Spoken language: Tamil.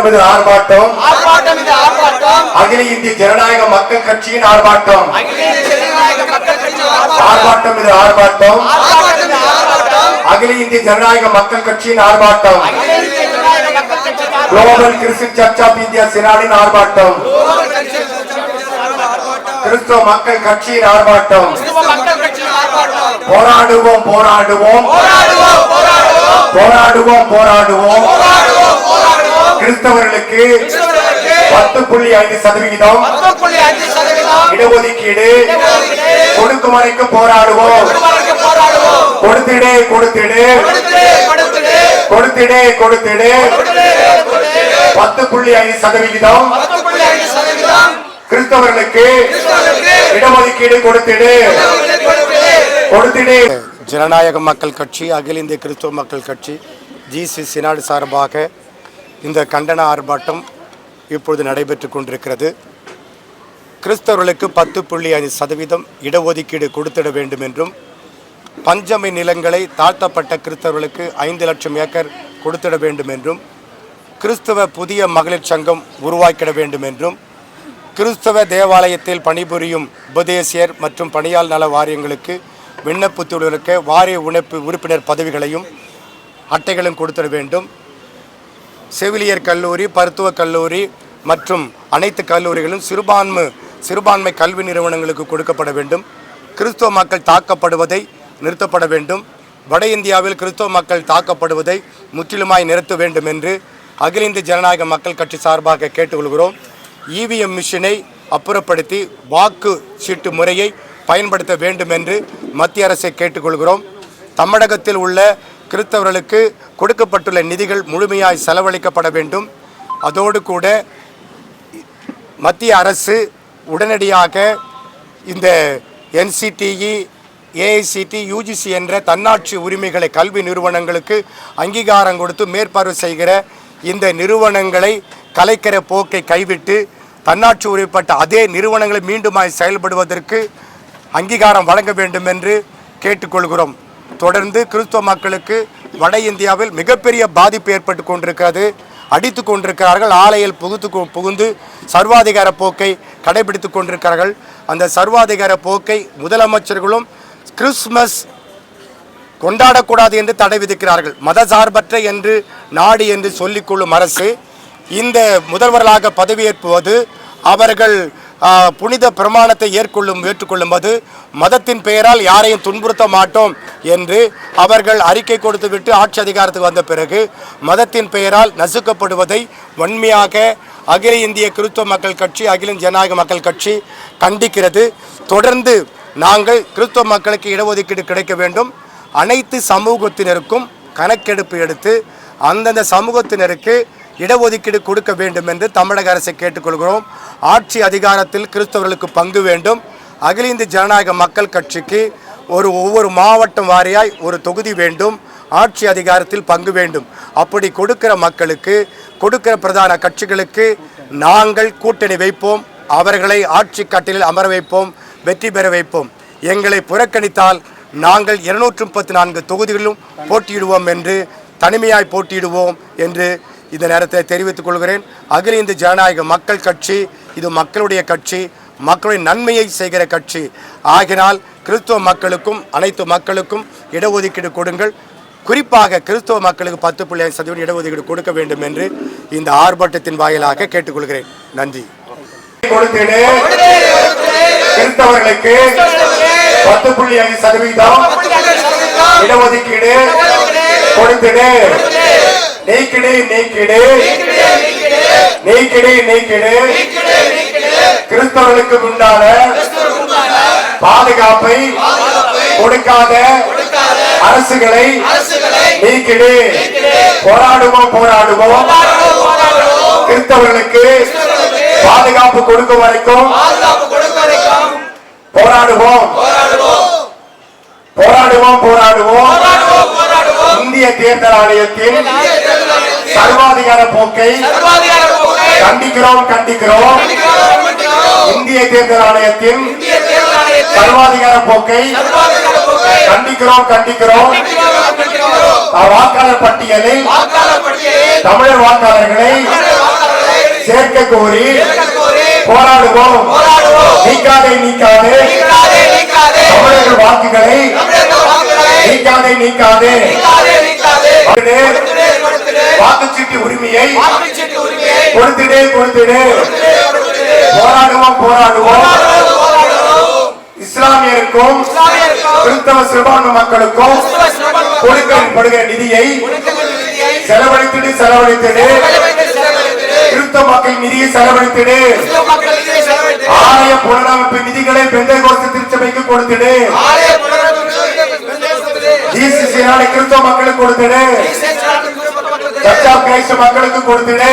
ஆர்ப்பாட்டம். இது ஆர்ப்பாட்டம். ஆர்ப்பாட்டம் இது ஆர்ப்பாட்டம். அகில இந்திய ஜனநாயக மக்கள் கட்சியின் ஆர்ப்பாட்டம். ஆர்ப்பாட்டம் இது ஆர்ப்பாட்டம். அகில இந்திய ஜனநாயக மக்கள் கட்சியின் ஆர்ப்பாட்டம். Global Christian church of India சினாலின் ஆர்ப்பாட்டம். கிறிஸ்தவ மக்கள் கட்சியின் ஆர்ப்பாட்டம். போராடுவோம். போராடுவோம் போராடுவோம். போராடுவோம் போராடுவோம். கிறிஸ்தவர்களுக்கு பத்து புள்ளி ஐந்து சதவிகிதம் இடஒதுக்கீடு கொடுக்கும் வரைக்கும் போராடுவோம். கொடுத்திடு கொடுத்திடு. கொடுத்துடு கொடுத்துடு. பத்து புள்ளி ஐந்து சதவிகிதம் கிறிஸ்தவர்களுக்கு இடஒதுக்கீடு கொடுத்திடு. கொடுத்துடு. கொடுத்திடு. ஜனநாயக மக்கள் கட்சி அகில இந்திய கிறிஸ்துவ மக்கள் கட்சி ஜிசி சினாடு சார்பாக இந்த கண்டன ஆர்ப்பாட்டம் இப்பொழுது நடைபெற்று கொண்டிருக்கிறது. கிறிஸ்தவர்களுக்கு பத்து புள்ளி ஐந்து சதவீதம் இடஒதுக்கீடு கொடுத்திட வேண்டும் என்றும் பஞ்சமை நிலங்களை தாழ்த்தப்பட்ட கிறிஸ்தவர்களுக்கு ஐந்து லட்சம் ஏக்கர் கொடுத்திட வேண்டும் என்றும் கிறிஸ்தவ புதிய மகளிர் சங்கம் உருவாக்கிட வேண்டும் என்றும் கிறிஸ்தவ தேவாலயத்தில் பணிபுரியும் உபதேசியர் மற்றும் பணியாள் நல வாரியங்களுக்கு விண்ணப்பித்துள்ளவருக்கு வாரிய உணப்பு உறுப்பினர் பதவிகளையும் அட்டைகளும் கொடுத்திட வேண்டும். செவிலியர் கல்லூரி மருத்துவக் கல்லூரி மற்றும் அனைத்து கல்லூரிகளும் சிறுபான்மை சிறுபான்மை கல்வி நிறுவனங்களுக்கு கொடுக்கப்பட வேண்டும். கிறிஸ்தவ மக்கள் தாக்கப்படுவதை நிறுத்தப்பட வேண்டும். வட இந்தியாவில் கிறிஸ்தவ மக்கள் தாக்கப்படுவதை முற்றிலுமாய் நிறுத்த வேண்டும் என்று அகில இந்திய ஜனநாயக மக்கள் கட்சி சார்பாக கேட்டுக்கொள்கிறோம். இவிஎம் மிஷினை அப்புறப்படுத்தி வாக்கு சீட்டு முறையை பயன்படுத்த வேண்டும் என்று மத்திய அரசை கேட்டுக்கொள்கிறோம். தமிழகத்தில் உள்ள கிறிஸ்தவர்களுக்கு கொடுக்கப்பட்டுள்ள நிதிகள் முழுமையாய் செலவழிக்கப்பட வேண்டும். அதோடு கூட மத்திய அரசு உடனடியாக இந்த என்சிடிஇ ஏஐசிடி யூஜிசி என்ற தன்னாட்சி உரிமைகளை கல்வி நிறுவனங்களுக்கு அங்கீகாரம் கொடுத்து மேற்பார்வை செய்கிற இந்த நிறுவனங்களை கலைக்கிற போக்கை கைவிட்டு தன்னாட்சி உரிமைப்பட்ட அதே நிறுவனங்களை மீண்டுமாய் செயல்படுவதற்கு அங்கீகாரம் வழங்க வேண்டும் என்று கேட்டுக்கொள்கிறோம். தொடர்ந்து கிறிஸ்தவ மக்களுக்கு வட இந்தியாவில் மிகப்பெரிய பாதிப்பு ஏற்பட்டு கொண்டிருக்கிறது. அடித்து கொண்டிருக்கிறார்கள். ஆலையில் புகுத்து கொ- புகுந்து சர்வாதிகார போக்கை கடைபிடித்து கொண்டிருக்கிறார்கள். அந்த சர்வாதிகார போக்கை முதலமைச்சர்களும் கிறிஸ்மஸ் கொண்டாடக்கூடாது என்று தடை விதிக்கிறார்கள். மதசார்பற்ற என்று நாடு என்று சொல்லிக்கொள்ளும் அரசு இந்த முதல்வர்களாக பதவியேற்புவது அவர்கள் புனித பிரமாணத்தை ஏற்கொள்ளும் ஏற்றுக்கொள்ளும்போது மதத்தின் பெயரால் யாரையும் துன்புறுத்த மாட்டோம் என்று அவர்கள் அறிக்கை கொடுத்துவிட்டு ஆட்சி அதிகாரத்துக்கு வந்த பிறகு மதத்தின் பெயரால் நசுக்கப்படுவதை வன்மையாக அகில இந்திய கிறிஸ்தவ மக்கள் கட்சி அகில ஜனநாயக மக்கள் கட்சி கண்டிக்கிறது. தொடர்ந்து நாங்கள் கிறிஸ்தவ மக்களுக்கு இடஒதுக்கீடு கிடைக்க வேண்டும். அனைத்து சமூகத்தினருக்கும் கணக்கெடுப்பு எடுத்து அந்தந்த சமூகத்தினருக்கு இடஒதுக்கீடு கொடுக்க வேண்டும் என்று தமிழக அரசை கேட்டுக்கொள்கிறோம். ஆட்சி அதிகாரத்தில் கிறிஸ்தவர்களுக்கு பங்கு வேண்டும். அகில இந்திய ஜனநாயக மக்கள் கட்சிக்கு ஒரு ஒவ்வொரு மாவட்டம் வாரியாய் ஒரு தொகுதி வேண்டும். ஆட்சி அதிகாரத்தில் பங்கு வேண்டும். அப்படி கொடுக்கிற மக்களுக்கு கொடுக்கிற பிரதான கட்சிகளுக்கு நாங்கள் கூட்டணி வைப்போம். அவர்களை ஆட்சி கட்டிலில் அமர வைப்போம். வெற்றி பெற வைப்போம். எங்களை புறக்கணித்தால் நாங்கள் இருநூற்று முப்பத்தி நான்கு தொகுதிகளிலும் போட்டியிடுவோம் என்று தனிமையாய் போட்டியிடுவோம் என்று இந்த நேரத்தை தெரிவித்துக் கொள்கிறேன். அகில இந்திய ஜனநாயக மக்கள் கட்சி இது மக்களுடைய கட்சி மக்களுடைய நன்மையை செய்கிற கட்சி. ஆகினால் கிறிஸ்துவ மக்களுக்கும் அனைத்து மக்களுக்கும் இடஒதுக்கீடு கொடுங்கள். குறிப்பாக கிறிஸ்துவ மக்களுக்கு பத்து புள்ளி ஐந்து சதவீதம் இடஒதுக்கீடு கொடுக்க வேண்டும் என்று இந்த ஆர்ப்பாட்டத்தின் வாயிலாக கேட்டுக்கொள்கிறேன். நன்றி. கிறிஸ்தவர்களுக்கு பத்து புள்ளி ஐந்து சதவீதம் இடஒதுக்கீடு கொடுத்திடு நீக்கிடு நீக்கிடு. நீக்கிடு நீக்கிடு. கிறிஸ்தவர்களுக்கு உண்டான பாதுகாப்பை கொடுக்காத அரசுகளை நீக்கிடு. போராடுவோம் போராடுவோம். கிறிஸ்தவர்களுக்கு பாதுகாப்பு கொடுக்கும் வரைக்கும் போராடுவோம். போராடுவோம் போராடுவோம். இந்திய தேர்தல் ஆணையத்தின் சர்வாதிகார போக்கை கண்டிக்கிறோம் கண்டிக்கிறோம். இந்திய தேர்தல் ஆணையத்தின் சர்வாதிகார போக்கை கண்டிக்கிறோம் கண்டிக்கிறோம். வாக்காளர் பட்டியலில் தமிழர் வாக்காளர்களை சேர்க்க கோரி போராடுவோம். நீக்காதே நீக்காதே. தமிழர்கள் வாக்குகளை நீக்காதே. நீக்காதே. வாக்குச்சீட்டு உரிமையை கொடுத்திடு கொடுத்திடு. போராடுவோம் போராடுவோம். இஸ்லாமியருக்கும் கிறிஸ்தவ சிறுபான்மை மக்களுக்கும் கொடுக்கப்படுகிற நிதியை செலவழித்திடு செலவழித்திடு. செலவழித்து செலவழித்திடு. கிறிஸ்தவ மக்கள் நிதியை செலவழித்திடு. ஆலய புனரமைப்பு நிதிகளை பெந்தைகோஸ்து திருச்சபைக்கு கொடுத்திடு. ஆலய நாளை கிறிஸ்தவ மக்களுக்கு கொடுத்திடு. சர்ச் ஆஃப் கிரைஸ்ட் மக்களுக்கு கொடுத்திடு.